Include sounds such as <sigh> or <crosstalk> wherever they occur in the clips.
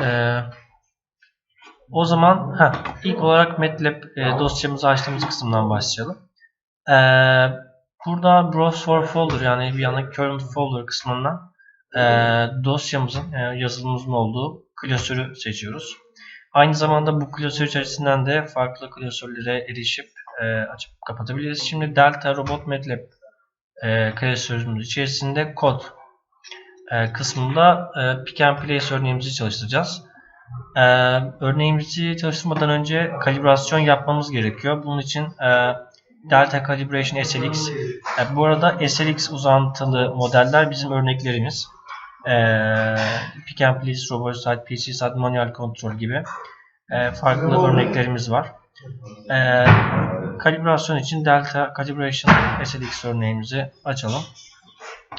Ee, o zaman heh, ilk olarak MATLAB e, dosyamızı açtığımız kısımdan başlayalım. Ee, burada Browse for Folder yani bir yana Current Folder kısmından e, dosyamızın e, yazılımımızın olduğu klasörü seçiyoruz. Aynı zamanda bu klasör içerisinden de farklı klasörlere erişip e, açıp kapatabiliriz. Şimdi Delta Robot MATLAB e, klasörümüz içerisinde kod kısmında e, Pick and Place örneğimizi çalıştıracağız. E, örneğimizi çalıştırmadan önce kalibrasyon yapmamız gerekiyor. Bunun için e, Delta Calibration SLX e, bu arada SLX uzantılı modeller bizim örneklerimiz. E, Pick and Place, Robot Side, PC Side, Manual Control gibi e, farklı örneklerimiz var. E, kalibrasyon için Delta Calibration SLX örneğimizi açalım.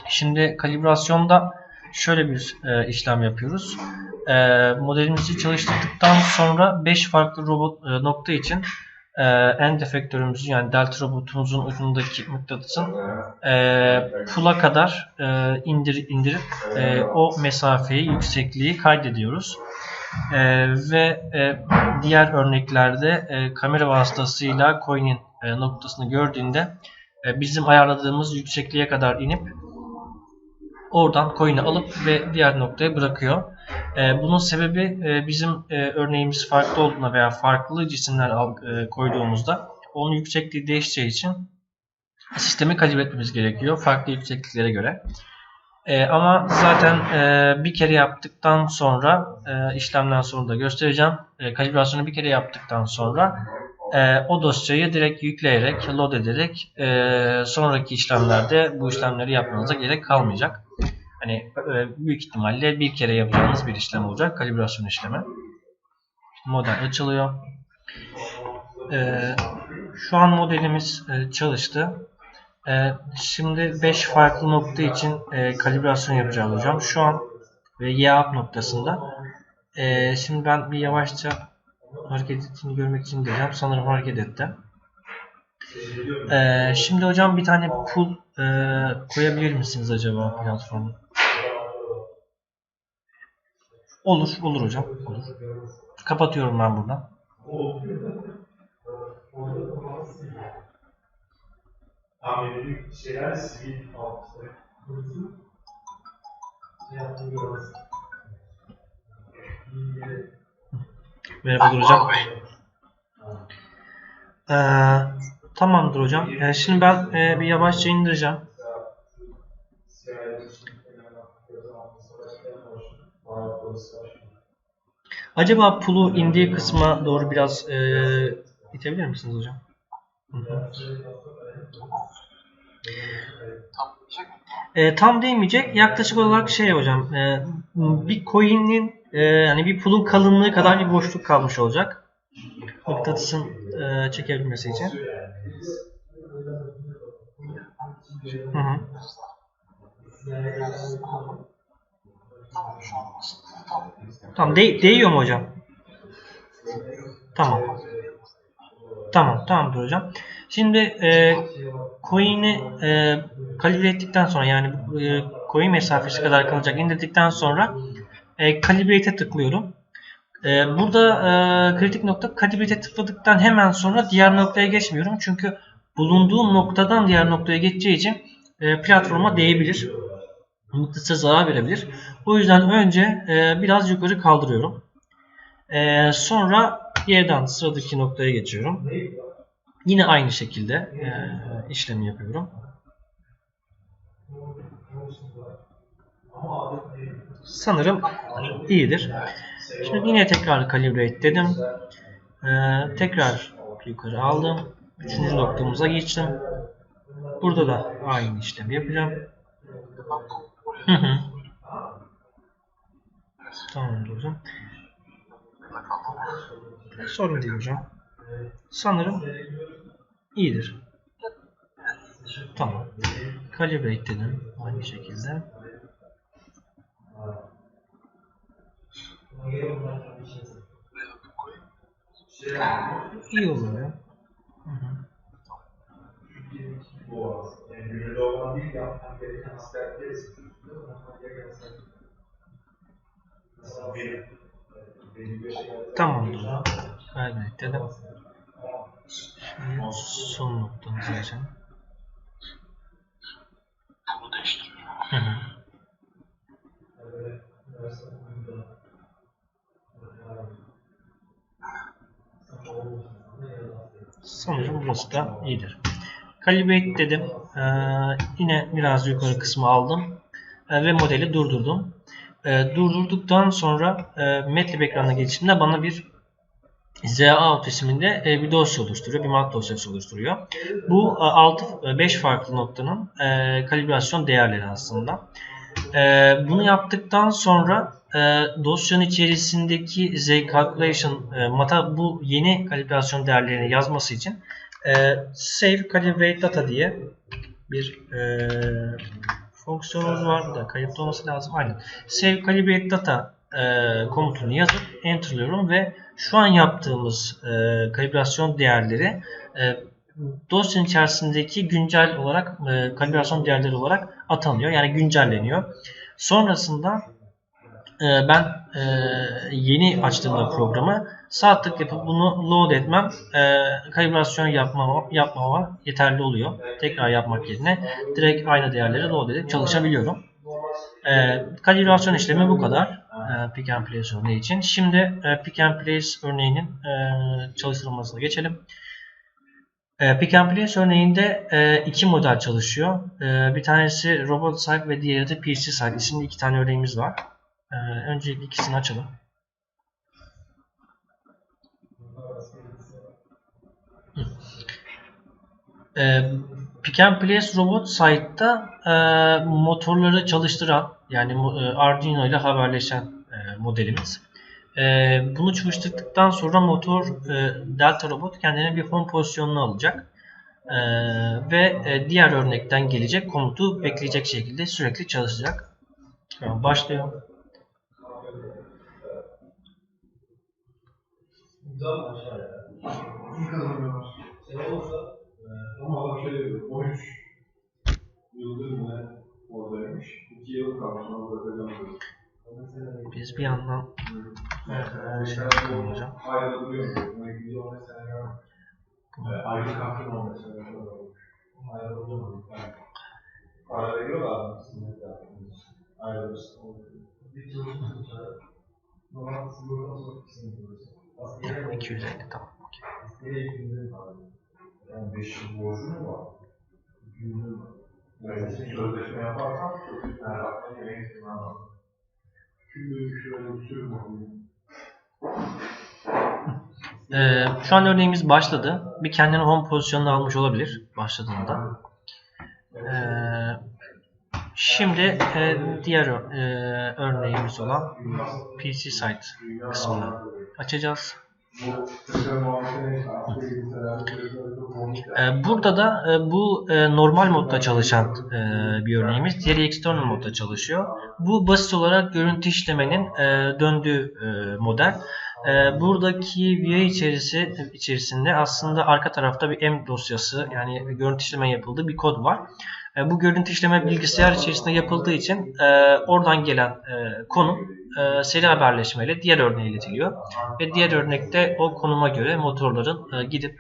Şimdi kalibrasyonda şöyle bir e, işlem yapıyoruz. E, modelimizi çalıştırdıktan sonra 5 farklı robot e, nokta için e, end efektörümüzün yani delta robotumuzun ucundaki mıknatısın e, pula kadar e, indir, indirip e, o mesafeyi, yüksekliği kaydediyoruz. E, ve e, diğer örneklerde e, kamera vasıtasıyla coin'in e, noktasını gördüğünde e, bizim ayarladığımız yüksekliğe kadar inip oradan coin'i alıp ve diğer noktaya bırakıyor. E, bunun sebebi e, bizim e, örneğimiz farklı olduğunda veya farklı cisimler e, koyduğumuzda onun yüksekliği değişeceği için sistemi kalibre etmemiz gerekiyor farklı yüksekliklere göre. E, ama zaten e, bir kere yaptıktan sonra e, işlemden sonra da göstereceğim. E, kalibrasyonu bir kere yaptıktan sonra e, o dosyayı direkt yükleyerek, load ederek e, sonraki işlemlerde bu işlemleri yapmanıza gerek kalmayacak. Hani e, büyük ihtimalle bir kere yapacağınız bir işlem olacak. Kalibrasyon işlemi. Model açılıyor. E, şu an modelimiz e, çalıştı. E, şimdi 5 farklı nokta için e, kalibrasyon yapacağız hocam. Şu an ve Y-up noktasında. E, şimdi ben bir yavaşça hareket ettiğini görmek için diyeceğim. Sanırım hareket etti. Ee, şimdi hocam bir tane pull e, koyabilir misiniz acaba platforma? Olur, olur hocam. Olur. Kapatıyorum ben buradan. Tahminli şeyler sivil altı. Şey yaptım görmez. Merhabalar hocam. Ee, tamamdır hocam. Ee, şimdi ben e, bir yavaşça indireceğim. Acaba pulu indiği kısma doğru biraz e, itebilir misiniz hocam? Hı hı. E, tam değmeyecek. Yaklaşık olarak şey hocam. E, bir coin'in e, yani bir pulun kalınlığı kadar bir boşluk kalmış olacak. Mıknatısın e, çekebilmesi için. Hı hı. Tamam. De değiyor mu hocam? Tamam. Tamam. Tamamdır hocam. Şimdi e, coin'i e, kalibre ettikten sonra yani e, coin mesafesi kadar kalacak indirdikten sonra e, calibrate'e tıklıyorum. E, burada e, kritik nokta calibrate'e tıkladıktan hemen sonra diğer noktaya geçmiyorum. Çünkü bulunduğum noktadan diğer noktaya geçeceği için e, platforma değebilir. Mıknatısa zarar verebilir. O yüzden önce e, biraz yukarı kaldırıyorum. E, sonra yerden sıradaki noktaya geçiyorum. Yine aynı şekilde e, işlemi yapıyorum. Sanırım iyidir. Şimdi yine tekrar calibrate dedim. E, tekrar yukarı aldım. Üçüncü noktamıza geçtim. Burada da aynı işlemi yapacağım. Hı hı. Tamamdır hocam. Sorun değil hocam. Sanırım iyidir. Tamam. Calibrate dedim. Aynı şekilde. İyi olur ya. Hı hı. Tamamdır. Kaydet dedim. Şimdi son noktamızı yazalım. Bunu değiştiriyorum. Hı hı. Sanırım burası da iyidir. Calibrate dedim. Ee, yine biraz yukarı kısmı aldım. Ee, ve modeli durdurdum. Ee, durdurduktan sonra e, MATLAB ekranına geçtiğimde bana bir ZA isiminde e, bir dosya oluşturuyor. Bir mat dosyası oluşturuyor. Bu 6 5 farklı noktanın e, kalibrasyon değerleri aslında. E, bunu yaptıktan sonra e, dosyanın içerisindeki Z calculation e, mata bu yeni kalibrasyon değerlerini yazması için e, save calibrate data diye bir e, fonksiyonumuz var. da kayıtlı olması lazım. Aynen. Save calibrate data e, komutunu yazıp enterlıyorum ve şu an yaptığımız e, kalibrasyon değerleri e, dosyanın içerisindeki güncel olarak e, kalibrasyon değerleri olarak atanıyor. Yani güncelleniyor. Sonrasında ben e, yeni açtığımda programı sağ tık yapıp bunu load etmem e, kalibrasyon yapmama, yapmama yeterli oluyor. Tekrar yapmak yerine direkt aynı değerleri load edip çalışabiliyorum. E, kalibrasyon işlemi bu kadar. E, pick and place örneği için. Şimdi pick and place örneğinin çalıştırılmasına geçelim. Pick and place örneğinde iki model çalışıyor. Bir tanesi robot site ve diğeri de PC site isimli iki tane örneğimiz var. E, öncelikle ikisini açalım. E, Pick and Place Robot site'da e, motorları çalıştıran yani e, Arduino ile haberleşen e, modelimiz. E, bunu çalıştırdıktan sonra motor e, Delta Robot kendine bir home pozisyonunu alacak. E, ve e, diğer örnekten gelecek komutu bekleyecek şekilde sürekli çalışacak. Tamam, başlıyor. İyi kazanıyorlar. Şey olursa e, ama adam şöyle diyor. 13 yıldır yine oradaymış. 2 yıl kalmış. Onu bırakacağım diyor. Biz bir yandan e, şey yapalım hocam. Ayda duruyor. 12. 15 sene görmedim. E, Ayrı kalktın 15 sene duruyor. Yani. Para veriyorlar mı? Ayda Bir çalışmışsın dışarı. Normal sigorta sonra kısım Askeriye 250 tamam. okey. Askeriye 200 var. Yani 5 yıl borcu mu var? 200 var. Yani sözleşme yaparsan yani bakma gerektiğini anladım. Çünkü şöyle bir sürü var. Ee, şu an örneğimiz başladı. Bir kendini home pozisyonuna almış olabilir başladığında. Ee, şimdi e, diğer e, örneğimiz olan PC site kısmını açacağız. Ee, burada da e, bu e, normal modda çalışan e, bir örneğimiz. Diğeri external modda çalışıyor. Bu basit olarak görüntü işlemenin e, döndüğü e, model. E, buradaki VIA içerisi içerisinde aslında arka tarafta bir M dosyası yani görüntü işleme yapıldığı bir kod var. E, bu görüntü işleme bilgisayar içerisinde yapıldığı için e, oradan gelen e, konum e, seri haberleşmeyle diğer örneğe iletiliyor. Ve diğer örnekte o konuma göre motorların e, gidip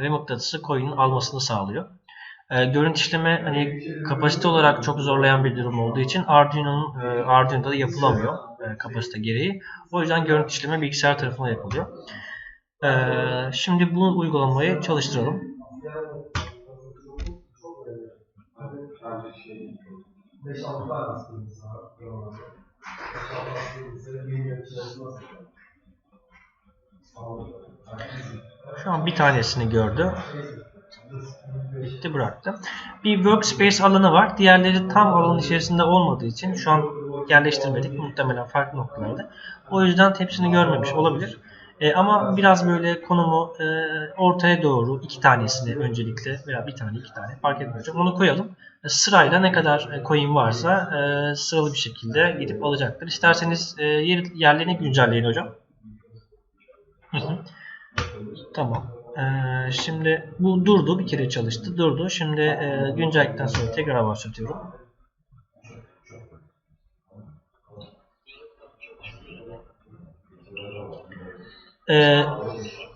ve mıknatısı coil'in almasını sağlıyor. E, görüntü işleme hani kapasite olarak çok zorlayan bir durum olduğu için Arduino'nun e, Arduino'da da yapılamıyor e, kapasite gereği. O yüzden görüntü işleme bilgisayar tarafından yapılıyor. E, şimdi bu uygulamayı çalıştıralım. Şey 5-6 tane askeriz var. 5-6 askeriz ise bir yıl içerisinde nasıl? Şu an bir tanesini gördü. Gitti bıraktı. Bir workspace alanı var. Diğerleri tam alanın içerisinde olmadığı için şu an yerleştirmedik. Muhtemelen farklı noktalarda. O yüzden hepsini görmemiş olabilir. E, ama biraz böyle konumu e, ortaya doğru iki tanesini öncelikle veya bir tane iki tane fark etmiyor. Onu koyalım. E, sırayla ne kadar e, coin varsa e, sıralı bir şekilde gidip alacaktır. İsterseniz e, yer, yerlerini güncelleyin hocam. Hı hı. Tamam. Ee, şimdi bu durdu. Bir kere çalıştı. Durdu. Şimdi e, güncelledikten sonra tekrar başlatıyorum. E,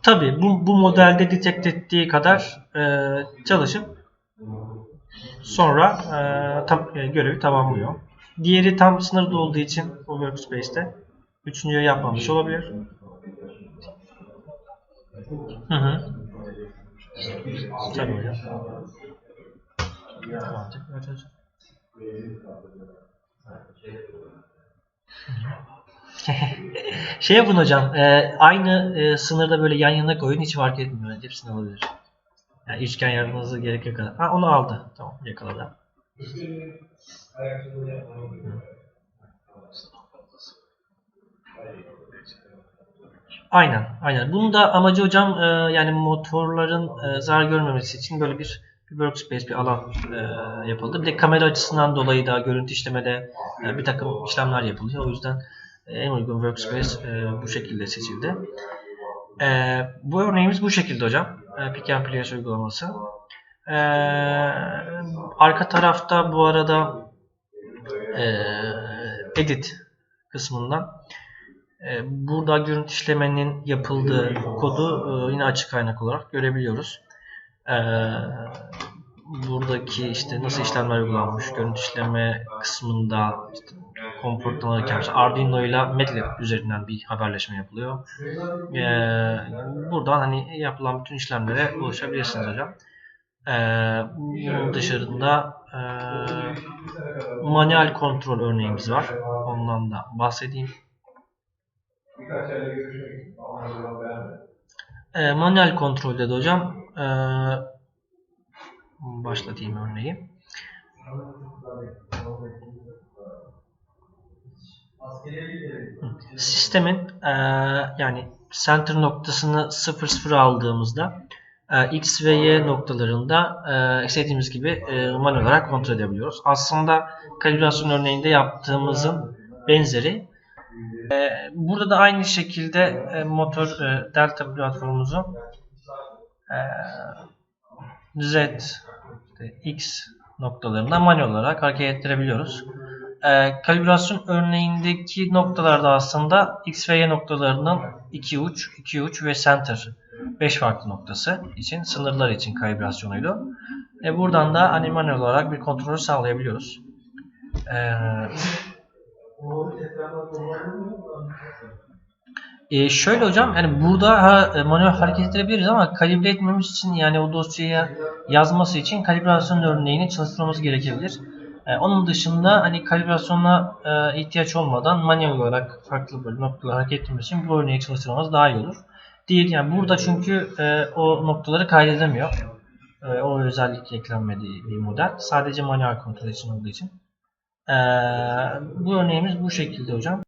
tabii bu, bu modelde detect ettiği kadar e, çalışıp sonra e, tam, e, görevi tamamlıyor. Diğeri tam sınırda olduğu için bu workspace'te üçüncüyü yapmamış olabilir. Hı hı. Tabii hocam. Tamam, evet hocam. <laughs> şey yapın hocam, e, aynı e, sınırda böyle yan yana koyun hiç fark etmiyor. Hepsini alabilir. Yani üçgen yapmanıza gerek yok. Ha onu aldı. Tamam yakaladı. Aynen, aynen. Bunun da amacı hocam e, yani motorların e, zarar görmemesi için böyle bir, bir workspace, bir alan e, yapıldı. Bir de kamera açısından dolayı da görüntü işlemede e, bir takım işlemler yapılıyor. O yüzden en uygun workspace e, bu şekilde seçildi. E, bu örneğimiz bu şekilde hocam. E, Pick and Place uygulaması. E, arka tarafta bu arada e, edit kısmından e, Burada görüntü işlemenin yapıldığı kodu e, yine açık kaynak olarak görebiliyoruz. E, Buradaki işte nasıl işlemler uygulanmış, görüntü işleme kısmında işte komporttan alırken işte Arduino ile MATLAB üzerinden bir haberleşme yapılıyor. E, Buradan hani yapılan bütün işlemlere ulaşabilirsiniz hocam. E, Bunun dışarında e, manuel kontrol örneğimiz var. Ondan da bahsedeyim. E, manuel kontrolde de hocam e, başlatayım örneği. Sistemin e, yani center noktasını 0 0 aldığımızda e, x ve y noktalarında e, istediğimiz gibi e, manuel olarak kontrol edebiliyoruz. Aslında kalibrasyon örneğinde yaptığımızın benzeri. E, burada da aynı şekilde e, motor e, delta platformumuzu e, z x noktalarında manuel olarak hareket ettirebiliyoruz. E, kalibrasyon örneğindeki noktalarda aslında x ve y noktalarının iki uç, iki uç ve center 5 farklı noktası için sınırlar için kalibrasyonuydu. E, buradan da hani olarak bir kontrolü sağlayabiliyoruz. E? E, şöyle hocam yani burada ha, e, manuel hareket ettirebiliriz ama kalibre etmemiz için yani o dosyaya yazması için kalibrasyon örneğini çalıştırmamız gerekebilir. E, onun dışında hani kalibrasyona e, ihtiyaç olmadan manuel olarak farklı böyle noktalar hareket ettirmemiz için bu örneği çalıştırmamız daha iyi olur. Değil yani burada çünkü e, o noktaları kaydedemiyor. O özellik eklenmediği bir model. Sadece manuel kontrol için olduğu için. Bu örneğimiz bu şekilde hocam.